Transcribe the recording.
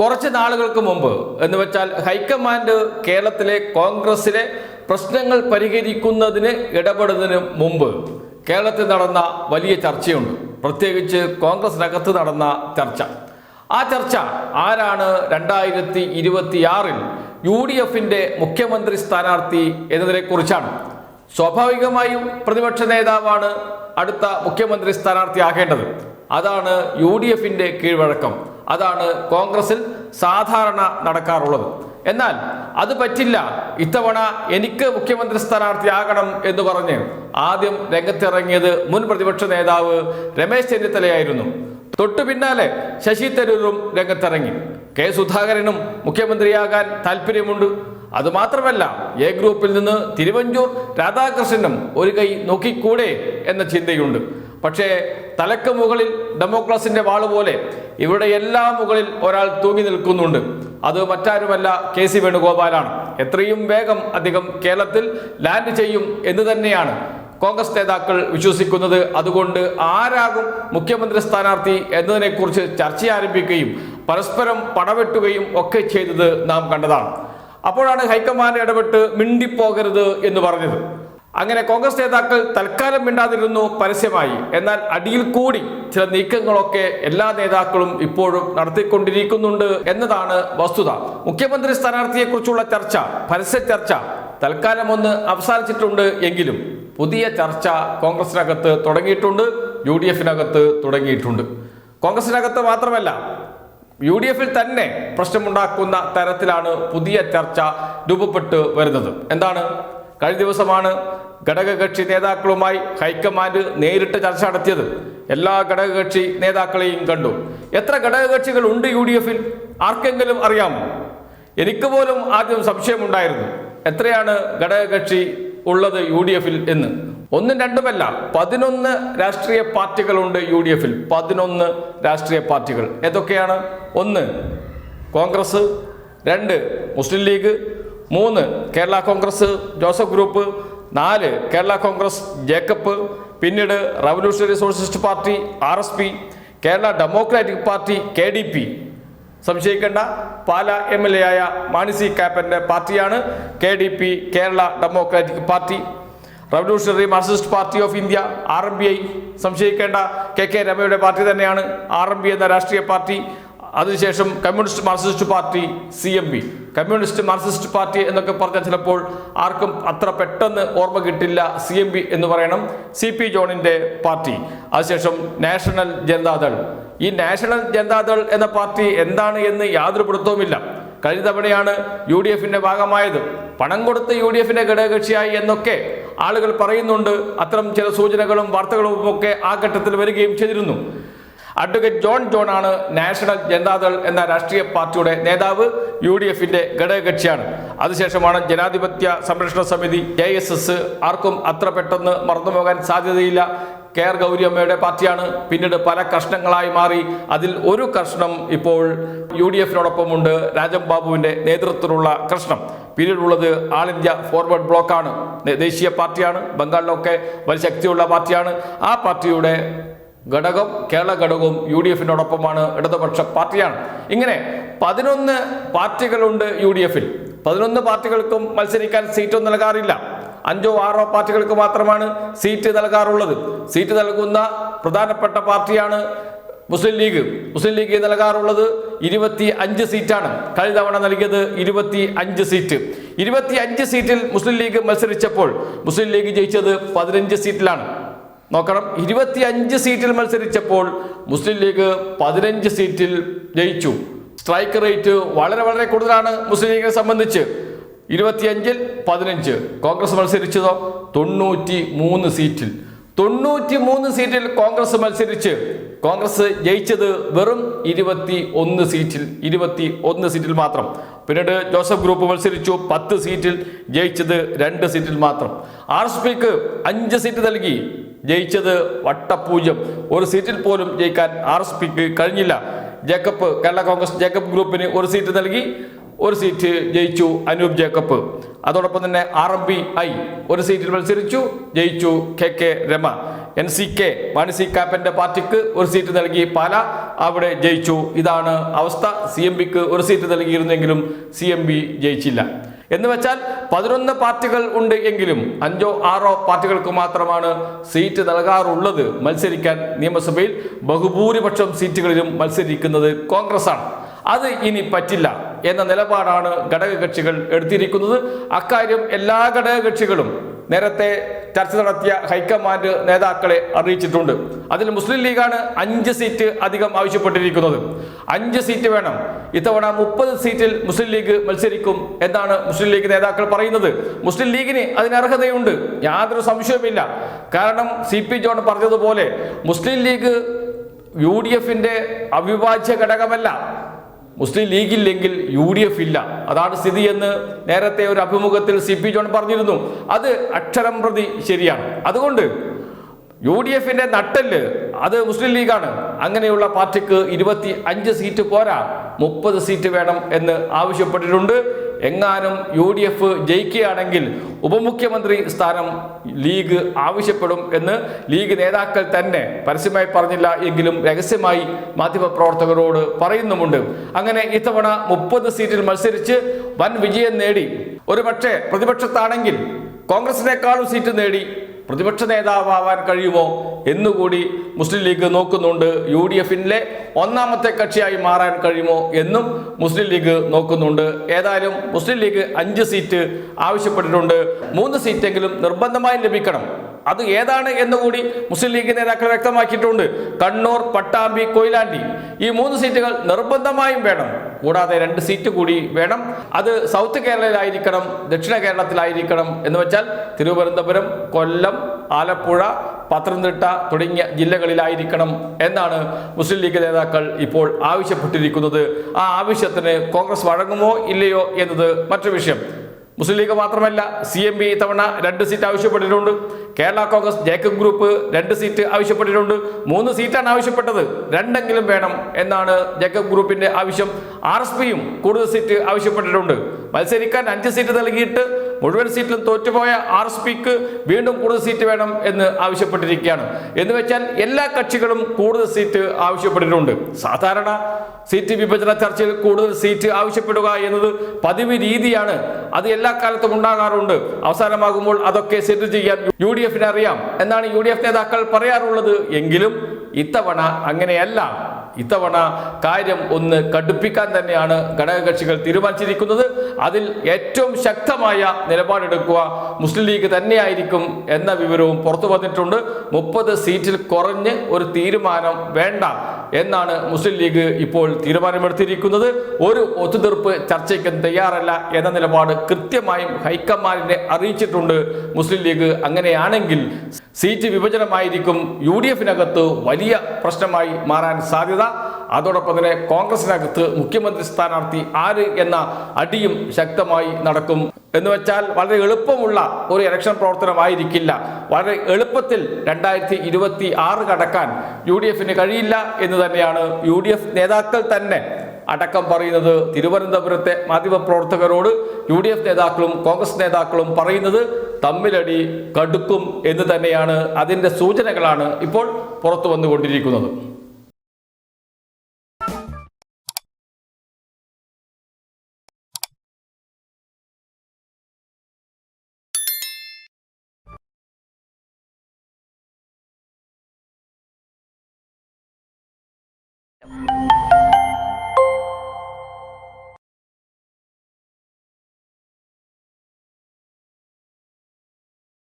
കുറച്ച് നാളുകൾക്ക് മുമ്പ് എന്ന് വെച്ചാൽ ഹൈക്കമാൻഡ് കേരളത്തിലെ കോൺഗ്രസിലെ പ്രശ്നങ്ങൾ പരിഹരിക്കുന്നതിന് ഇടപെടുന്നതിന് മുമ്പ് കേരളത്തിൽ നടന്ന വലിയ ചർച്ചയുണ്ട്. പ്രത്യേകിച്ച് കോൺഗ്രസിനകത്ത് നടന്ന ചർച്ച. ആ ചർച്ച ആരാണ് രണ്ടായിരത്തി ഇരുപത്തിയാറിൽ യു ഡി എഫിന്റെ മുഖ്യമന്ത്രി സ്ഥാനാർത്ഥി എന്നതിനെക്കുറിച്ചാണ് സ്വാഭാവികമായും പ്രതിപക്ഷ നേതാവാണ് അടുത്ത മുഖ്യമന്ത്രി സ്ഥാനാർത്ഥി ആകേണ്ടത് അതാണ് യു ഡി എഫിന്റെ കീഴ്വഴക്കം. അതാണ് കോൺഗ്രസിൽ സാധാരണ നടക്കാറുള്ളത്. എന്നാൽ അത് പറ്റില്ല. ഇത്തവണ എനിക്ക് മുഖ്യമന്ത്രി സ്ഥാനാർത്ഥിയാകണം എന്ന് പറഞ്ഞ് ആദ്യം രംഗത്തിറങ്ങിയത് മുൻ പ്രതിപക്ഷ നേതാവ് രമേശ് ചെന്നിത്തലയായിരുന്നു. തൊട്ടു പിന്നാലെ ശശി തരൂരും രംഗത്തിറങ്ങി. കെ സുധാകരനും മുഖ്യമന്ത്രിയാകാൻ താല്പര്യമുണ്ട്. അതുമാത്രമല്ല എ ഗ്രൂപ്പിൽ നിന്ന് തിരുവഞ്ചൂർ രാധാകൃഷ്ണനും ഒരു കൈ നോക്കിക്കൂടെ എന്ന ചിന്തയുണ്ട്. പക്ഷേ തലക്ക് മുകളിൽ ഡെമോക്രസിന്റെ വാൾ പോലെ ഇവിടെ എല്ലാ മുകളിൽ ഒരാൾ തൂങ്ങി നിൽക്കുന്നുണ്ട്. അത് മറ്റാരുമല്ല കെ സി വേണുഗോപാലാണ്. എത്രയും വേഗം അധികം കേരളത്തിൽ ലാൻഡ് ചെയ്യും എന്ന് തന്നെയാണ് കോൺഗ്രസ് നേതാക്കൾ വിശ്വസിക്കുന്നത്. അതുകൊണ്ട് ആരാകും മുഖ്യമന്ത്രി സ്ഥാനാർത്ഥി എന്നതിനെക്കുറിച്ച് ചർച്ച ആരംഭിക്കുകയും പരസ്പരം പടവെട്ടുകയും ഒക്കെ ചെയ്തത് നാം കണ്ടതാണ്. അപ്പോഴാണ് ഹൈക്കമാൻഡ് ഇടപെട്ട് മിണ്ടിപ്പോകരുത് എന്ന് പറഞ്ഞത്. അങ്ങനെ കോൺഗ്രസ് നേതാക്കൾ തൽക്കാലം മിണ്ടാതിരുന്നു പരസ്യമായി. എന്നാൽ അടിയിൽ കൂടി ചില നീക്കങ്ങളൊക്കെ എല്ലാ നേതാക്കളും ഇപ്പോഴും നടത്തിക്കൊണ്ടിരിക്കുന്നുണ്ട് എന്നതാണ് വസ്തുത. മുഖ്യമന്ത്രി സ്ഥാനാർത്ഥിയെക്കുറിച്ചുള്ള ചർച്ച പരസ്യ ചർച്ച തൽക്കാലം ഒന്ന് അവസാനിച്ചിട്ടുണ്ട് എങ്കിലും പുതിയ ചർച്ച കോൺഗ്രസിനകത്ത് തുടങ്ങിയിട്ടുണ്ട് യു ഡി എഫിനകത്ത് തുടങ്ങിയിട്ടുണ്ട്. കോൺഗ്രസിനകത്ത് മാത്രമല്ല യു ഡി എഫിൽ തന്നെ പ്രശ്നമുണ്ടാക്കുന്ന തരത്തിലാണ് പുതിയ ചർച്ച രൂപപ്പെട്ട് വരുന്നത്. എന്താണ്? കഴിഞ്ഞ ദിവസമാണ് ഘടകകക്ഷി നേതാക്കളുമായി ഹൈക്കമാൻഡ് നേരിട്ട് ചർച്ച നടത്തിയത് എല്ലാ ഘടകകക്ഷി നേതാക്കളെയും കണ്ടു. എത്ര ഘടകകക്ഷികൾ ഉണ്ട് യു ഡി എഫിൽ ആർക്കെങ്കിലും അറിയാമോ? എനിക്ക് പോലും ആദ്യം സംശയമുണ്ടായിരുന്നു. എത്രയാണ് ഘടകകക്ഷി ഉള്ളത് യു ഡി എഫിൽ എന്ന്. ഒന്നും രണ്ടുമല്ല പതിനൊന്ന് രാഷ്ട്രീയ പാർട്ടികളുണ്ട് യു ഡി എഫിൽ പതിനൊന്ന് രാഷ്ട്രീയ പാർട്ടികൾ. ഏതൊക്കെയാണ്? ഒന്ന് കോൺഗ്രസ്. രണ്ട് മുസ്ലിം ലീഗ്. മൂന്ന് കേരള കോൺഗ്രസ് ജോസഫ് ഗ്രൂപ്പ്. നാല് കേരള കോൺഗ്രസ് ജേക്കബ് പിന്നീട് revolutionary socialist party R S P Kerala democratic party K D P. സംശയിക്കേണ്ട. പാല എം എൽ എ ആയ മാണിസി കാപ്പന്റെ പാർട്ടിയാണ് K D P Kerala democratic party. Revolutionary Marxist party of India R M B I. സംശയിക്കേണ്ട. K K രമയുടെ പാർട്ടി തന്നെയാണ് R M B എന്ന രാഷ്ട്രീയ പാർട്ടി. അതിനുശേഷം communist Marxist party C M B communist Marxist party എന്നൊക്കെ പറഞ്ഞാൽ ചിലപ്പോൾ ആർക്കും അത്ര പെട്ടെന്ന് ഓർമ്മ കിട്ടില്ല സി എം പി എന്ന് പറയണം സി പി ജോണിന്റെ പാർട്ടി. അതിനുശേഷം നാഷണൽ ജനതാദൾ. ഈ നാഷണൽ ജനതാദൾ എന്ന പാർട്ടി എന്താണ് എന്ന് യാതൊരു പിടുത്തവുമില്ല. കഴിഞ്ഞ തവണയാണ് യു ഡി എഫിന്റെ ഭാഗമായത്. പണം കൊടുത്ത് യു ഡി എഫിന്റെ ഘടകകക്ഷിയായി എന്നൊക്കെ ആളുകൾ പറയുന്നുണ്ട്. അത്തരം ചില സൂചനകളും വാർത്തകളും ഒക്കെ ആ ഘട്ടത്തിൽ വരികയും ചെയ്തിരുന്നു. അഡ്വക്കേറ്റ് ജോൺ ജോൺ ആണ് നാഷണൽ ജനതാദൾ എന്ന രാഷ്ട്രീയ പാർട്ടിയുടെ നേതാവ് യു ഡി എഫിന്റെ ഘടകകക്ഷിയാണ്. അതിനുശേഷമാണ് ജനാധിപത്യ സംരക്ഷണ സമിതി ജെ എസ് എസ് ആർക്കും അത്ര പെട്ടെന്ന് മറന്നുപോകാൻ സാധ്യതയില്ല. കെ ആർ ഗൗരിയമ്മയുടെ പാർട്ടിയാണ്. പിന്നീട് പല കഷ്ണങ്ങളായി മാറി. അതിൽ ഒരു കഷ്ണം ഇപ്പോൾ യു ഡി എഫിനോടൊപ്പമുണ്ട് രാജം ബാബുവിന്റെ നേതൃത്വത്തിലുള്ള കഷ്ണം. പിന്നീടുള്ളത് ആൾ ഇന്ത്യ ഫോർവേഡ് ബ്ലോക്കാണ്. ദേശീയ പാർട്ടിയാണ്. ബംഗാളിലൊക്കെ വലിയ ശക്തിയുള്ള പാർട്ടിയാണ്. ആ പാർട്ടിയുടെ ഘടകം കേരള ഘടകവും യു ഡി എഫിനോടൊപ്പമാണ് ഇടതുപക്ഷ പാർട്ടിയാണ്. ഇങ്ങനെ പതിനൊന്ന് പാർട്ടികളുണ്ട് യു ഡി എഫിൽ പതിനൊന്ന് പാർട്ടികൾക്കും മത്സരിക്കാൻ സീറ്റ് നൽകാറില്ല. അഞ്ചോ ആറോ പാർട്ടികൾക്ക് മാത്രമാണ് സീറ്റ് നൽകാറുള്ളത്. സീറ്റ് നൽകുന്ന പ്രധാനപ്പെട്ട പാർട്ടിയാണ് മുസ്ലിം ലീഗ്. മുസ്ലിം ലീഗ് നൽകാറുള്ളത് ഇരുപത്തി അഞ്ച് സീറ്റാണ്. കഴിഞ്ഞ തവണ നൽകിയത് ഇരുപത്തി അഞ്ച് സീറ്റ്. ഇരുപത്തി അഞ്ച് സീറ്റിൽ മുസ്ലിം ലീഗ് മത്സരിച്ചപ്പോൾ മുസ്ലിം ലീഗ് ജയിച്ചത് പതിനഞ്ച് സീറ്റിലാണ്. നോക്കണം. ഇരുപത്തി അഞ്ച് സീറ്റിൽ മത്സരിച്ചപ്പോൾ മുസ്ലിം ലീഗ് പതിനഞ്ച് സീറ്റിൽ ജയിച്ചു. സ്ട്രൈക്ക് റേറ്റ് വളരെ വളരെ കൂടുതലാണ് മുസ്ലിം ലീഗിനെ സംബന്ധിച്ച്. ഇരുപത്തിയഞ്ചിൽ പതിനഞ്ച്. കോൺഗ്രസ് മത്സരിച്ചതോ? തൊണ്ണൂറ്റി മൂന്ന് സീറ്റിൽ. തൊണ്ണൂറ്റി മൂന്ന് സീറ്റിൽ കോൺഗ്രസ് മത്സരിച്ച്. കോൺഗ്രസ് ജയിച്ചത് വെറും ഇരുപത്തി ഒന്ന് സീറ്റിൽ. ഇരുപത്തി ഒന്ന് സീറ്റിൽ മാത്രം. പിന്നീട് ജോസഫ് ഗ്രൂപ്പ് മത്സരിച്ചു. പത്ത് സീറ്റിൽ ജയിച്ചത് രണ്ട് സീറ്റിൽ മാത്രം. ആർ എസ് പിക്ക് അഞ്ച് സീറ്റ് നൽകി. ജയിച്ചത് വട്ടപൂജ്യം. ഒരു സീറ്റിൽ പോലും ജയിക്കാൻ ആർ എസ് പിക്ക് കഴിഞ്ഞില്ല. ജേക്കബ് കേരള കോൺഗ്രസ് ജേക്കബ് ഗ്രൂപ്പിന് ഒരു സീറ്റ് നൽകി. ഒരു സീറ്റ് ജയിച്ചു അനൂപ് ജേക്കബ്. അതോടൊപ്പം തന്നെ ആർ എം പി ഐ ഒരു സീറ്റിൽ മത്സരിച്ചു. ജയിച്ചു K K Rema. N C K Mani C കാപ്പന്റെ പാർട്ടിക്ക് ഒരു സീറ്റ് നൽകി പാല. അവിടെ ജയിച്ചു. ഇതാണ് അവസ്ഥ. സി എം പിക്ക് ഒരു സീറ്റ് നൽകിയിരുന്നെങ്കിലും സി എം പി ജയിച്ചില്ല. എന്ന് വെച്ചാൽ പതിനൊന്ന് പാർട്ടികൾ ഉണ്ട് എങ്കിലും അഞ്ചോ ആറോ പാർട്ടികൾക്ക് മാത്രമാണ് സീറ്റ് നൽകാറുള്ളത് മത്സരിക്കാൻ നിയമസഭയിൽ ബഹുഭൂരിപക്ഷം സീറ്റുകളിലും മത്സരിക്കുന്നത് കോൺഗ്രസ് ആണ് അത് ഇനി പറ്റില്ല എന്ന നിലപാടാണ് ഘടകകക്ഷികൾ എടുത്തിരിക്കുന്നത്. അക്കാര്യം എല്ലാ ഘടകകക്ഷികളും നേരത്തെ ചർച്ച നടത്തിയ ഹൈക്കമാൻഡ് നേതാക്കളെ അറിയിച്ചിട്ടുണ്ട്. അതിൽ മുസ്ലിം ലീഗാണ് അഞ്ച് സീറ്റ് അധികം ആവശ്യപ്പെട്ടിരിക്കുന്നത്. അഞ്ച് സീറ്റ് വേണം. ഇത്തവണ മുപ്പത് സീറ്റിൽ മുസ്ലിം ലീഗ് മത്സരിക്കും എന്നാണ് മുസ്ലിം ലീഗ് നേതാക്കൾ പറയുന്നത്. മുസ്ലിം ലീഗിന് അതിന് അർഹതയുണ്ട്. യാതൊരു സംശയവുമില്ല. കാരണം സി പി ജോൺ പറഞ്ഞതുപോലെ മുസ്ലിം ലീഗ് യു ഡി എഫിന്റെ അവിഭാജ്യ ഘടകമല്ല. മുസ്ലിം ലീഗില്ലെങ്കിൽ യു ഡി എഫ് ഇല്ല. അതാണ് സ്ഥിതി എന്ന് നേരത്തെ ഒരു അഭിമുഖത്തിൽ സി പി ജോൺ പറഞ്ഞിരുന്നു. അത് അക്ഷരം പ്രതി ശരിയാണ്. അതുകൊണ്ട് യു ഡി എഫിന്റെ നട്ടൽ അത് മുസ്ലിം ലീഗാണ്. അങ്ങനെയുള്ള പാർട്ടിക്ക് ഇരുപത്തി അഞ്ച് സീറ്റ് പോരാ മുപ്പത് സീറ്റ് വേണം എന്ന് ആവശ്യപ്പെട്ടിട്ടുണ്ട്. എങ്ങാനും യു ഡി എഫ് ജയിക്കുകയാണെങ്കിൽ ഉപമുഖ്യമന്ത്രി സ്ഥാനം ലീഗ് ആവശ്യപ്പെടും എന്ന് ലീഗ് നേതാക്കൾ തന്നെ പരസ്യമായി പറഞ്ഞില്ല എങ്കിലും രഹസ്യമായി മാധ്യമപ്രവർത്തകരോട് പറയുന്നുമുണ്ട്. അങ്ങനെ ഇത്തവണ മുപ്പത് സീറ്റിൽ മത്സരിച്ച് വൻ വിജയം നേടി. ഒരുപക്ഷെ പ്രതിപക്ഷത്താണെങ്കിൽ കോൺഗ്രസിനേക്കാളും സീറ്റ് നേടി. പ്രതിപക്ഷ നേതാവാൻ കഴിയുമോ എന്നുകൂടി മുസ്ലിം ലീഗ് നോക്കുന്നുണ്ട്. യു ഡി എഫിലെ ഒന്നാമത്തെ കക്ഷിയായി മാറാൻ കഴിയുമോ എന്നും മുസ്ലിം ലീഗ് നോക്കുന്നുണ്ട്. ഏതായാലും മുസ്ലിം ലീഗ് അഞ്ച് സീറ്റ് ആവശ്യപ്പെട്ടിട്ടുണ്ട്. മൂന്ന് സീറ്റെങ്കിലും നിർബന്ധമായും ലഭിക്കണം. അത് ഏതാണ് എന്നുകൂടി മുസ്ലിം ലീഗ് നേതാക്കൾ വ്യക്തമാക്കിയിട്ടുണ്ട്. കണ്ണൂർ പട്ടാമ്പി കൊയിലാണ്ടി. ഈ മൂന്ന് സീറ്റുകൾ നിർബന്ധമായും വേണം. കൂടാതെ രണ്ട് സീറ്റ് കൂടി വേണം. അത് സൗത്ത് കേരളയിലായിരിക്കണം ദക്ഷിണ കേരളത്തിലായിരിക്കണം എന്ന് വെച്ചാൽ തിരുവനന്തപുരം കൊല്ലം ആലപ്പുഴ പത്തനംതിട്ട തുടങ്ങിയ ജില്ലകളിലായിരിക്കണം എന്നാണ് മുസ്ലിം ലീഗ് നേതാക്കൾ ഇപ്പോൾ ആവശ്യപ്പെട്ടിരിക്കുന്നത്. ആ ആവശ്യത്തിന് കോൺഗ്രസ് വഴങ്ങുമോ ഇല്ലയോ എന്നത് മറ്റൊരു വിഷയം. മുസ്ലിം ലീഗ് മാത്രമല്ല സി എം പി ഇത്തവണ രണ്ട് സീറ്റ് ആവശ്യപ്പെട്ടിട്ടുണ്ട്. കേരള കോൺഗ്രസ് ജേക്കബ് ഗ്രൂപ്പ് രണ്ട് സീറ്റ് ആവശ്യപ്പെട്ടിട്ടുണ്ട്. മൂന്ന് സീറ്റാണ് ആവശ്യപ്പെട്ടത്. രണ്ടെങ്കിലും വേണം എന്നാണ് ജേക്കബ് ഗ്രൂപ്പിന്റെ ആവശ്യം. ആർ എസ് പിയും കൂടുതൽ സീറ്റ് ആവശ്യപ്പെട്ടിട്ടുണ്ട്. മത്സരിക്കാൻ അഞ്ച് സീറ്റ് നൽകിയിട്ട് മുഴുവൻ സീറ്റിലും തോറ്റുപോയ ആർ എസ് പിക്ക് വീണ്ടും കൂടുതൽ സീറ്റ് വേണം എന്ന് ആവശ്യപ്പെട്ടിരിക്കുകയാണ്. എന്ന് വെച്ചാൽ എല്ലാ കക്ഷികളും കൂടുതൽ സീറ്റ് ആവശ്യപ്പെട്ടിട്ടുണ്ട്. സാധാരണ സീറ്റ് വിഭജന ചർച്ചയിൽ കൂടുതൽ സീറ്റ് ആവശ്യപ്പെടുക എന്നത് പതിവ് രീതിയാണ്. അത് എല്ലാ കാലത്തും ഉണ്ടാകാറുണ്ട്. അവസാനമാകുമ്പോൾ അതൊക്കെ സെറ്റിൽ ചെയ്യാൻ യു ഡി എഫിന് അറിയാം. എന്നാണ് യു ഡി എഫ് നേതാക്കൾ പറയാറുള്ളത്. എങ്കിലും ഇത്തവണ അങ്ങനെയല്ല. ഇത്തവണ കാര്യം ഒന്ന് കടുപ്പിക്കാൻ തന്നെയാണ് ഘടകകക്ഷികൾ തീരുമാനിച്ചിരിക്കുന്നത്. അതിൽ ഏറ്റവും ശക്തമായ നിലപാടെടുക്കുക മുസ്ലിം ലീഗ് തന്നെയായിരിക്കും എന്ന വിവരവും പുറത്തു വന്നിട്ടുണ്ട്. മുപ്പത് സീറ്റിൽ കുറഞ്ഞ് ഒരു തീരുമാനം വേണ്ട എന്നാണ് മുസ്ലിം ലീഗ് ഇപ്പോൾ തീരുമാനമെടുത്തിരിക്കുന്നത്. ഒരു ഒത്തുതീർപ്പ് ചർച്ചയ്ക്ക് തയ്യാറല്ല എന്ന നിലപാട് കൃത്യമായും ഹൈക്കമാൻഡിനെ അറിയിച്ചിട്ടുണ്ട് മുസ്ലിം ലീഗ്. അങ്ങനെയാണെങ്കിൽ സീറ്റ് വിഭജനമായിരിക്കും യു ഡി എഫിനകത്ത് വലിയ പ്രശ്നമായി മാറാൻ സാധ്യത. അതോടൊപ്പം തന്നെ കോൺഗ്രസിനകത്ത് മുഖ്യമന്ത്രി സ്ഥാനാർത്ഥി ആര് എന്ന അടിയും ശക്തമായി നടക്കും. എന്ന് വെച്ചാൽ വളരെ എളുപ്പമുള്ള ഒരു ഇലക്ഷൻ പ്രവർത്തനമായിരിക്കില്ല. വളരെ എളുപ്പത്തിൽ രണ്ടായിരത്തി ഇരുപത്തി ആറ് കടക്കാൻ യു ഡി എഫിന് കഴിയില്ല എന്ന് തന്നെയാണ് യു ഡി എഫ് നേതാക്കൾ തന്നെ അടക്കം പറയുന്നത്. തിരുവനന്തപുരത്തെ മാധ്യമപ്രവർത്തകരോട് യു ഡി എഫ് നേതാക്കളും കോൺഗ്രസ് നേതാക്കളും പറയുന്നത് തമ്മിലടി കടുക്കും എന്ന് തന്നെയാണ്. അതിന്റെ സൂചനകളാണ് ഇപ്പോൾ പുറത്തു വന്നുകൊണ്ടിരിക്കുന്നത്.